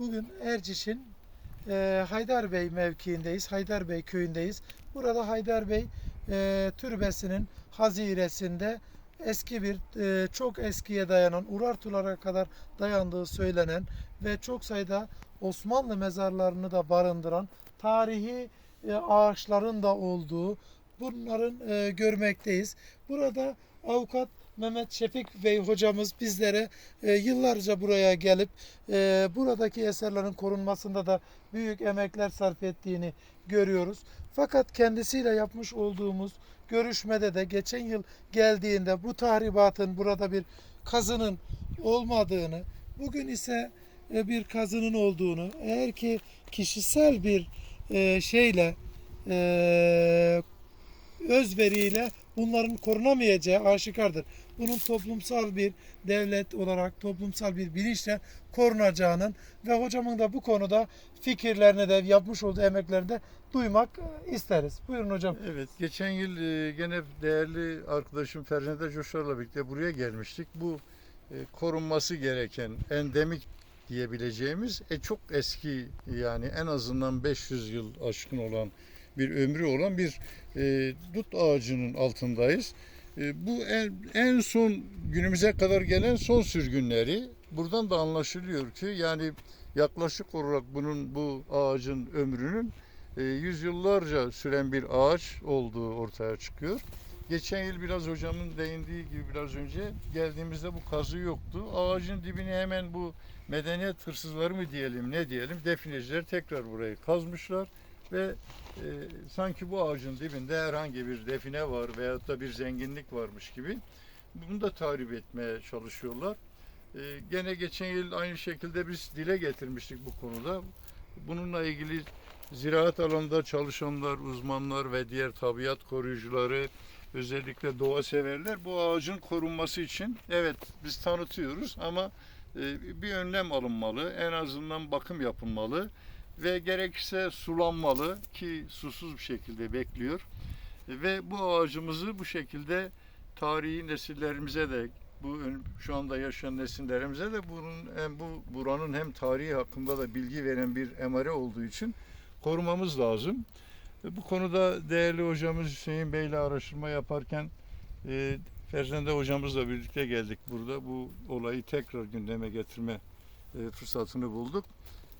Bugün Erciş'in e, Haydar Bey mevkiindeyiz. Haydar Bey köyündeyiz. Burada Haydar Bey e, türbesinin haziresinde eski bir e, çok eskiye dayanan Urartulara kadar dayandığı söylenen ve çok sayıda Osmanlı mezarlarını da barındıran tarihi e, ağaçların da olduğu bunların e, görmekteyiz. Burada avukat Mehmet Şefik Bey hocamız bizlere e, yıllarca buraya gelip e, buradaki eserlerin korunmasında da büyük emekler sarf ettiğini görüyoruz. Fakat kendisiyle yapmış olduğumuz görüşmede de geçen yıl geldiğinde bu tahribatın burada bir kazının olmadığını, bugün ise e, bir kazının olduğunu, eğer ki kişisel bir e, şeyle e, özveriyle bunların korunamayacağı aşikardır. Bunun toplumsal bir devlet olarak toplumsal bir bilinçle korunacağının ve hocamın da bu konuda fikirlerini de yapmış olduğu emeklerini de duymak e, isteriz. Buyurun hocam. Evet, geçen yıl e, gene değerli arkadaşım Ferzende Coşar'la birlikte buraya gelmiştik. Bu e, korunması gereken endemik diyebileceğimiz e, çok eski yani en azından 500 yıl aşkın olan bir ömrü olan bir e, dut ağacının altındayız. E, bu en, en son günümüze kadar gelen son sürgünleri buradan da anlaşılıyor ki yani yaklaşık olarak bunun bu ağacın ömrünün e, yüzyıllarca süren bir ağaç olduğu ortaya çıkıyor. Geçen yıl biraz hocamın değindiği gibi biraz önce geldiğimizde bu kazı yoktu. Ağacın dibini hemen bu medeniyet hırsızları mı diyelim ne diyelim defineciler tekrar burayı kazmışlar ve e, sanki bu ağacın dibinde herhangi bir define var veyahut da bir zenginlik varmış gibi bunu da tahrip etmeye çalışıyorlar. E, gene geçen yıl aynı şekilde biz dile getirmiştik bu konuda. Bununla ilgili ziraat alanında çalışanlar, uzmanlar ve diğer tabiat koruyucuları, özellikle doğa severler bu ağacın korunması için evet biz tanıtıyoruz ama e, bir önlem alınmalı. En azından bakım yapılmalı ve gerekirse sulanmalı ki susuz bir şekilde bekliyor. Ve bu ağacımızı bu şekilde tarihi nesillerimize de bu şu anda yaşayan nesillerimize de bunun hem bu buranın hem tarihi hakkında da bilgi veren bir emare olduğu için korumamız lazım. E, Bu konuda değerli hocamız Hüseyin Bey ile araştırma yaparken e, Ferzende hocamızla birlikte geldik burada. Bu olayı tekrar gündeme getirme e, fırsatını bulduk.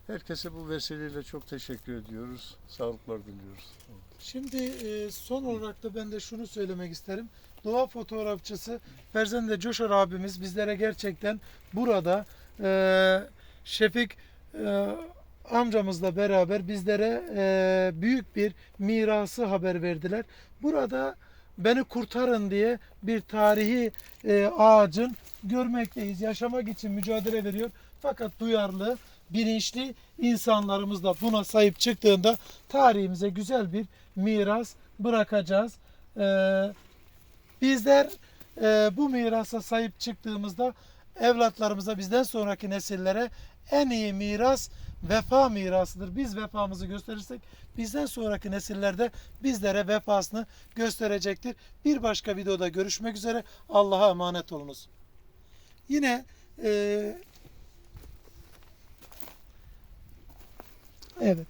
Herkese bu vesileyle çok teşekkür ediyoruz. Sağlıklar diliyoruz. Şimdi e, son olarak da ben de şunu söylemek isterim. Doğa fotoğrafçısı Ferzende Coşar abimiz bizlere gerçekten burada e, Şefik e, amcamızla beraber bizlere büyük bir mirası haber verdiler. Burada beni kurtarın diye bir tarihi ağacın görmekteyiz. Yaşamak için mücadele veriyor. Fakat duyarlı, bilinçli insanlarımız da buna sahip çıktığında tarihimize güzel bir miras bırakacağız. Ee, bizler e, bu mirasa sahip çıktığımızda evlatlarımıza bizden sonraki nesillere en iyi miras vefa mirasıdır. Biz vefamızı gösterirsek bizden sonraki nesillerde bizlere vefasını gösterecektir. Bir başka videoda görüşmek üzere. Allah'a emanet olunuz. Yine e, evet.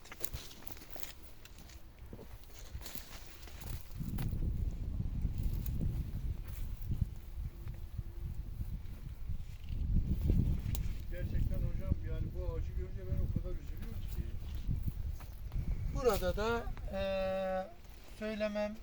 Gerçekten hocam yani bu ağacı görünce ben o kadar üzülüyorum ki. Burada da eee, söylemem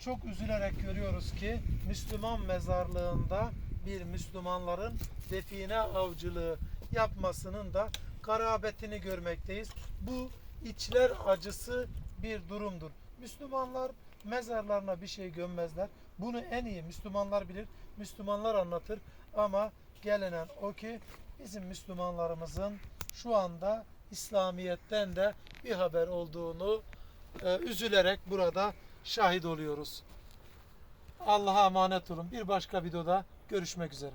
çok üzülerek görüyoruz ki Müslüman mezarlığında bir Müslümanların define avcılığı yapmasının da garabetini görmekteyiz. Bu içler acısı bir durumdur. Müslümanlar mezarlarına bir şey gömmezler. Bunu en iyi Müslümanlar bilir, Müslümanlar anlatır ama gelinen o ki bizim Müslümanlarımızın şu anda İslamiyet'ten de bir haber olduğunu e, üzülerek burada şahit oluyoruz. Allah'a emanet olun. Bir başka videoda görüşmek üzere.